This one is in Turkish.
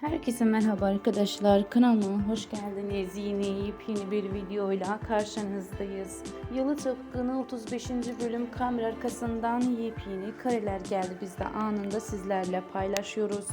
Herkese merhaba arkadaşlar. Kanalıma hoş geldiniz. Yine yepyeni bir videoyla karşınızdayız. Yalı Tıpkı'nın 35. bölüm kamera arkasından yepyeni kareler geldi. Biz de anında sizlerle paylaşıyoruz.